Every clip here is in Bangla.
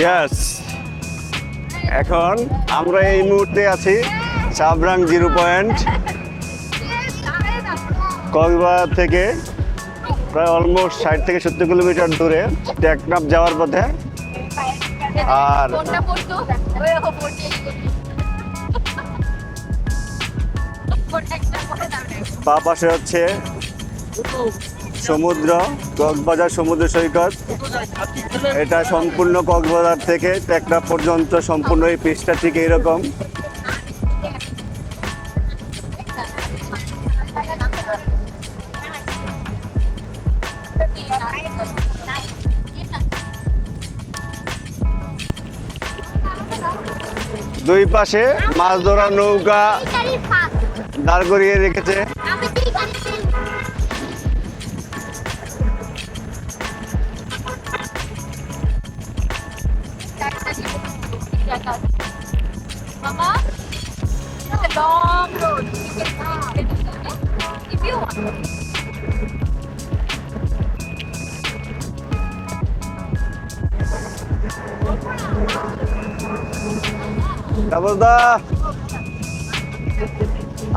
ইয়াস এখন আমরা এই মুহূর্তে আছি সাবরাং জিরো পয়েন্ট। কক্সবাজার থেকে প্রায় অলমোস্ট ষাট থেকে সত্তর কিলোমিটার দূরে টেকনাফ যাওয়ার পথে। আর বা পাশে হচ্ছে সমুদ্র, কক্সবাজার সমুদ্র সৈকত। এটা সম্পূর্ণ কক্সবাজার থেকে টেকনাফ পর্যন্ত সম্পূর্ণ এই পিচটা ঠিক এইরকম। দুই পাশে মাছ ধরা নৌকা দাঁড় করিয়ে রেখেছে।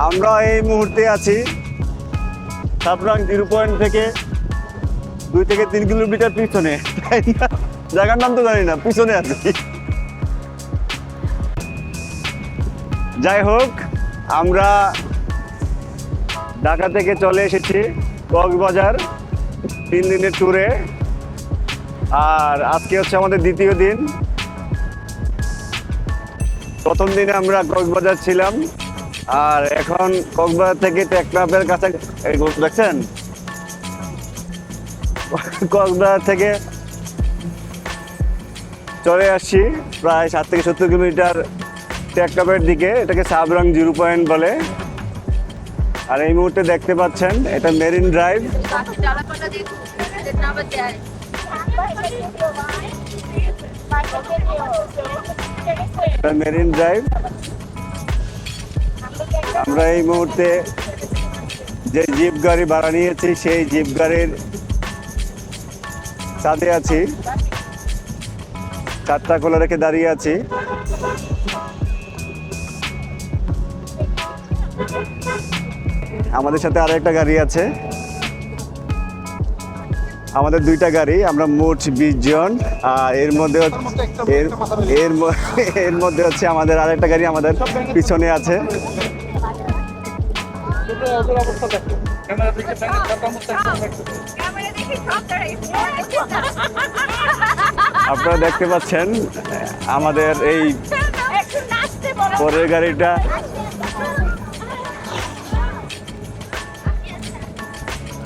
আমরা এই মুহূর্তে আছি সাবরাং জিরো পয়েন্ট থেকে দুই থেকে তিন কিলোমিটার পিছনে? জায়গার নাম তো জানি না, পিছনে আছি। যাই হোক, আমরা ঢাকা থেকে চলে এসেছি কক্সবাজার, তিন দিনের ট্যুরে আর আজকে হচ্ছে আমাদের দ্বিতীয় দিন। প্রথম দিনে আমরা কক্সবাজার ছিলাম। আর এখন কক্সবাজার থেকে টেকনাফের কাছে দেখছেন? কক্সবাজার থেকে চলে আসছি, প্রায় সাত থেকে সত্তর কিলোমিটার টেকনাফের দিকে। এটাকে সাবরং জিরো পয়েন্ট বলে। আর এই মুহূর্তে দেখতে পাচ্ছেন, এটা মেরিন ড্রাইভ। Marine drive. আমরা এই মুহূর্তে যে জিপ গাড়ি ভাড়া নিয়েছি, সেই জিপ গাড়ির সাথে আছি। চারটা খোলা রেখে দাঁড়িয়ে আছি। আমাদের সাথে আরও একটা গাড়ি আছে আমাদের দুইটা গাড়ি আমরা মোট বিশ জন আর এর মধ্যে এর এর মধ্যে হচ্ছে আমাদের আরেকটা গাড়ি আমাদের পিছনে আছে। আপনারা দেখতে পাচ্ছেন আমাদের এই একটু। পরের গাড়িটা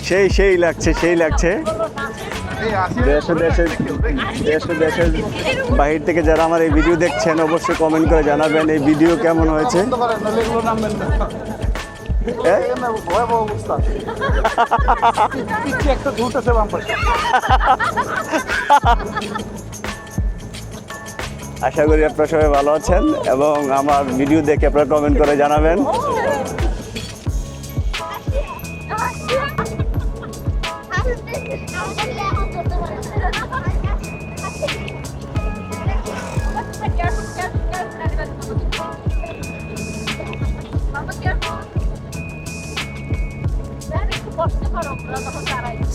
সেই সেই লাগছে সেই লাগছে। দেশে দেশে দেশে দেশের বাহির থেকে যারা আমার এই ভিডিও দেখছেন, অবশ্যই কমেন্ট করে জানাবেন এই ভিডিও কেমন হয়েছে। হ্যাঁ? আশা করি আপনারা সবাই ভালো আছেন এবং আমার ভিডিও দেখে আপনারা কমেন্ট করে জানাবেন।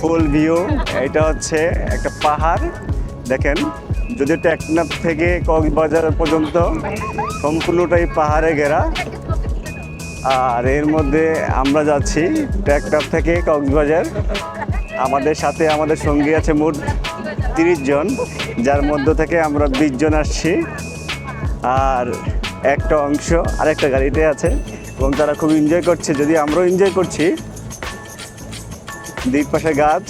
ফুল ভিউ, এটা হচ্ছে একটা পাহাড়। দেখেন, যদি টেকনাফ থেকে কক্সবাজার পর্যন্ত সম্পূর্ণটাই পাহাড়ে ঘেরা। আর এর মধ্যে আমরা যাচ্ছি টেকনাফ থেকে কক্সবাজার। আমাদের সাথে আমাদের সঙ্গী আছে মোট তিরিশ জন, যার মধ্য থেকে আমরা বিশ জন আসছি। আর একটা অংশ, আরেকটা গাড়িতে আছে এবং তারা খুব এনজয় করছে। যদি আমরাও এনজয় করছি দুই পাশে গাছ।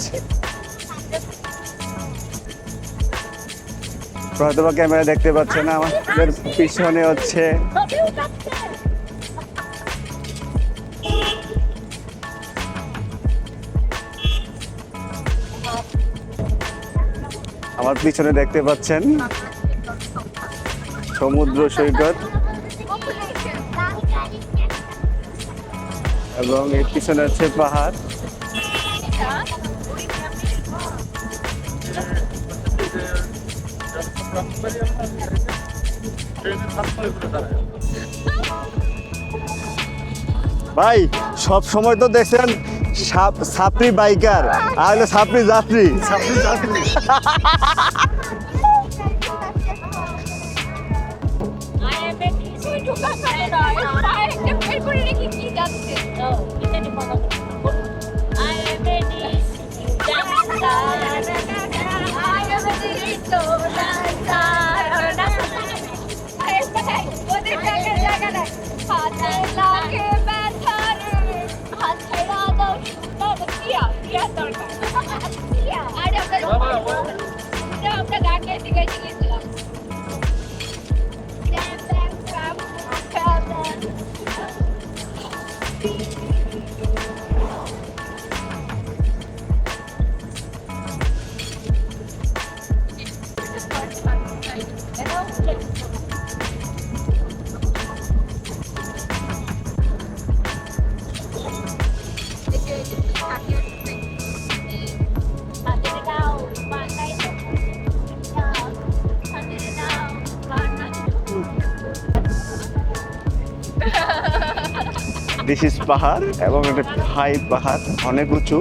হয়তো বা ক্যামেরা দেখতে পাচ্ছে না, আমাদের পিছনে হচ্ছে। আমার পিছনে দেখতে পাচ্ছেন সমুদ্র সৈকত। এবং এর পিছনে হচ্ছে পাহাড়। ভাই সব সময় তো দেখছেন সাপ- সাপড়ি বাইকার। আর হলো সাপড়ি যাত্রী। সাপড়ি যাত্রী। galleguito. দিস ইজ পাহাড় এবং এটা হাই পাহাড়, অনেক উঁচু।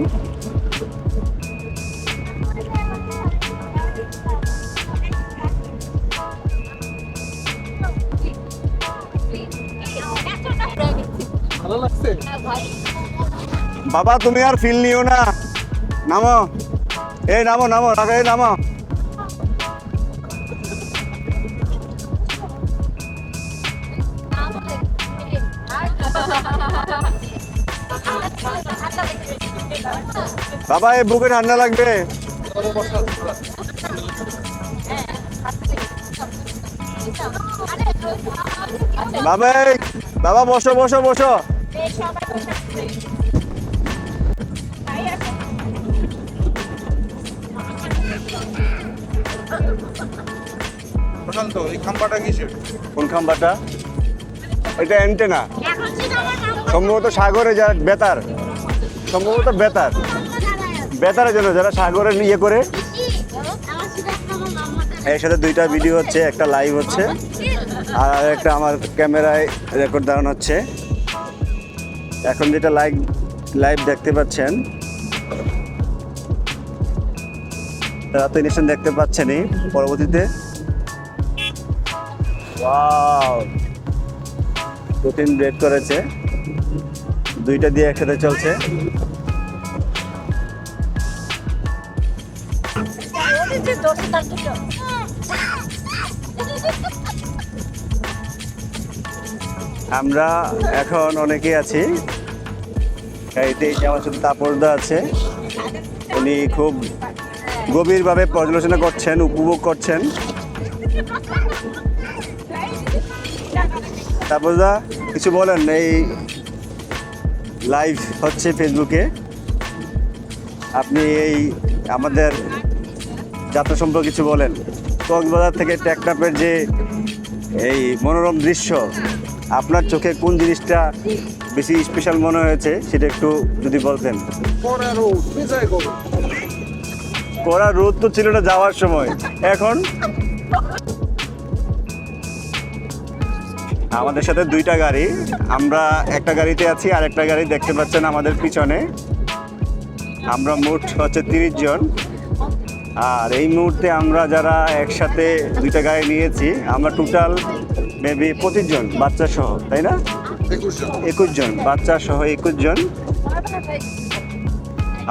বাবা, তুমি আর ফিল নিও না। নামো। এই, নামো নামো এই নামো। বাবা এই বুকে ঠান্ডা লাগবে। বাবা এই, বাবা বসো বসো বসো। প্রশান্ত এই খাম্পাটা কিসের? কোন খাম্বাটা এটা অ্যান্টেনা। সম্ভবত সাগরে যারা বেতার। সম্ভবত বেতার। বেতারের জন্য যারা সাগরে ইয়ে করে। এর সাথে দুইটা ভিডিও হচ্ছে, একটা লাইভ হচ্ছে, আর একটা আমার ক্যামেরায় রেকর্ড দাঁড়ানো হচ্ছে। এখন যেটা লাইভ লাইভ দেখতে পাচ্ছেন তারা তো নিশ্চয় দেখতে পাচ্ছেনই পরবর্তীতে। ওয়াও প্রোটিন ব্রেক করেছে, দুইটা দিয়ে একসাথে চলছে। আমরা এখন অনেকে আছি। গাড়িতে আমার সাথে তাপরদা আছে। উনি খুব গভীরভাবে পর্যালোচনা করছেন, উপভোগ করছেন। তাপরদা কিছু বলেন এই লাইভ হচ্ছে ফেসবুকে আপনি এই আমাদের যাত্রা সম্পর্কে কিছু বলেন। কক্সবাজার থেকে টেকনাপের যে এই মনোরম দৃশ্য আপনার চোখে কোন জিনিসটা বেশি স্পেশাল মনে হয়েছে সেটা একটু যদি বলতেন। পরে আরও বেজায় করো। কড়া রোদ তো ছিল না যাওয়ার সময়। এখন? আমাদের সাথে দুইটা গাড়ি। আমরা একটা গাড়িতে আছি আর একটা গাড়ি দেখতে পাচ্ছেন আমাদের পিছনে। আমরা মোট হচ্ছে তিরিশ জন। আর এই মুহূর্তে আমরা যারা একসাথে দুইটা গাড়ি নিয়েছি আমরা টোটাল মেবি পঁচিশ জন বাচ্চা সহ তাই না? একুশ জন। বাচ্চা সহ একুশ জন।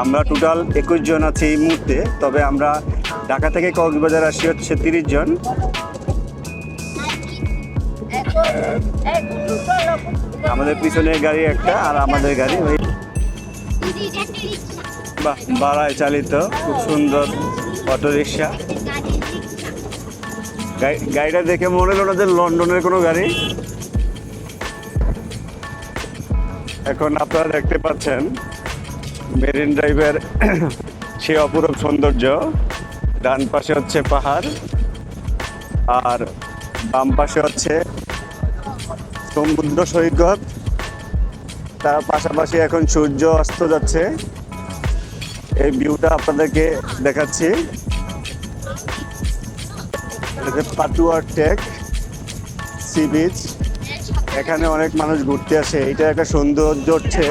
আমরা টোটাল একুশ জন আছি এই মুহূর্তে তবে আমরা ঢাকা থেকে কক্সবাজার আসি হচ্ছে তিরিশ জন। আমাদের পিছনের গাড়ি একটা আর আমাদের গাড়ি ওই বাড়ায় চালিত খুব সুন্দর। অটো রিক্সা গাড়িটা দেখে মনে হলো না যে লন্ডনের কোনো গাড়ি। এখন আপনারা দেখতে পাচ্ছেন, মেরিন ড্রাইভের সে অপরূপ সৌন্দর্য। ডান পাশে হচ্ছে পাহাড়, আর বাম পাশে হচ্ছে সমুদ্র সৈকত। তার পাশাপাশি এখন সূর্য অস্ত যাচ্ছে। এই ভিউটা আপনাদেরকে দেখাচ্ছি। পাটুয়ার টেক সি বিচ এখানে অনেক মানুষ ঘুরতে আসে। এটা একটা সৌন্দর্য হচ্ছে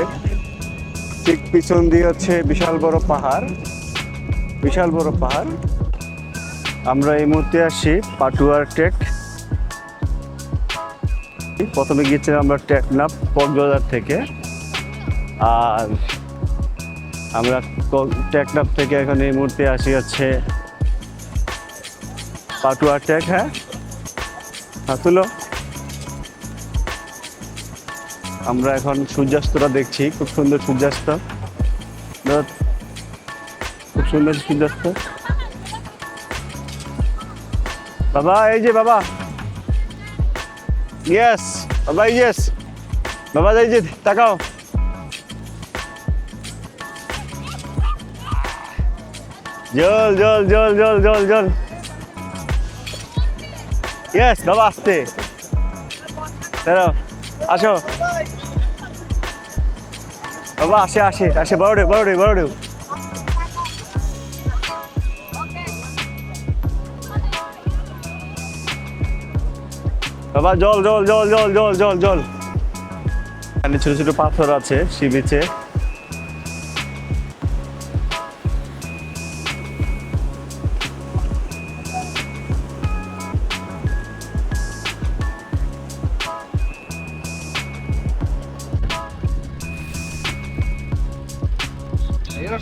ঠিক পিছন দিয়ে হচ্ছে বিশাল বড় পাহাড়। বিশাল বড় পাহাড়। আমরা এই মুহূর্তে আসি পাটুয়ার টেক প্রথমে গিয়েছিলাম আমরা টেকনাফ কক্সবাজার থেকে। আর আমরা ক- থেকে এখন এই মুহূর্তে আসি হচ্ছে পাটুয়া টেক হ্যাঁ? হ্যাঁ তুলো আমরা এখন সূর্যাস্তটা দেখছি, খুব সুন্দর সূর্যাস্ত। খুব সুন্দর সূর্যাস্ত। বাবা, এই যে বাবা। ইয়েস বাবা ইয়েস বাবা, এই যে, তাকাও। জল জল জল জল জল জল। ইয়েস বাবা আসতে দাঁড়াও, আসো। বাবা, আসে আসে আসে, বড় বড় বড় বাবা, জল জল জল জল জল জল জল। এখানে ছোট ছোট পাথর আছে, সি বিচে।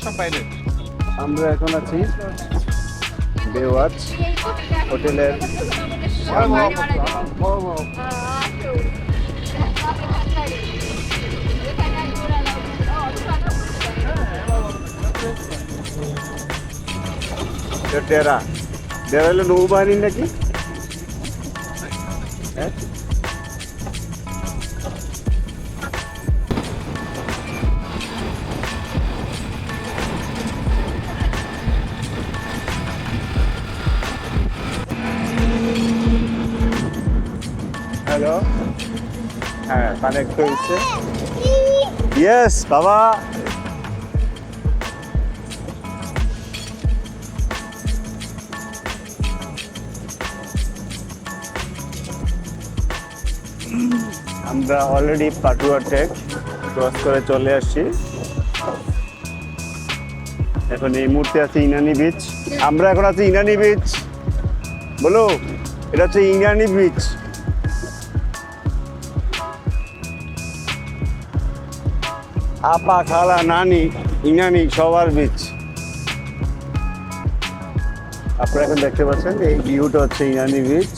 এরা সব আমরা এখন আছি বেওয়াচ হোটেলের ডেরা ডেরা হলো নৌবাহিনী নাকি? হ্যাঁ? কানেক্ট হয়েছে ইয়েস বাবা। আমরা অলরেডি পাটুয়া টেক ক্রস করে চলে আসছি। এখন এই মুহূর্তে আছে ইনানি বিচ আমরা এখন আছি ইনানি বিচ বলো, এটা হচ্ছে ইনানি বিচ আপা, খালা, নানি, ইনানি, সবার বিচ আপনারা এখন দেখতে পাচ্ছেন, এই ভিউটা হচ্ছে ইনানি বিচ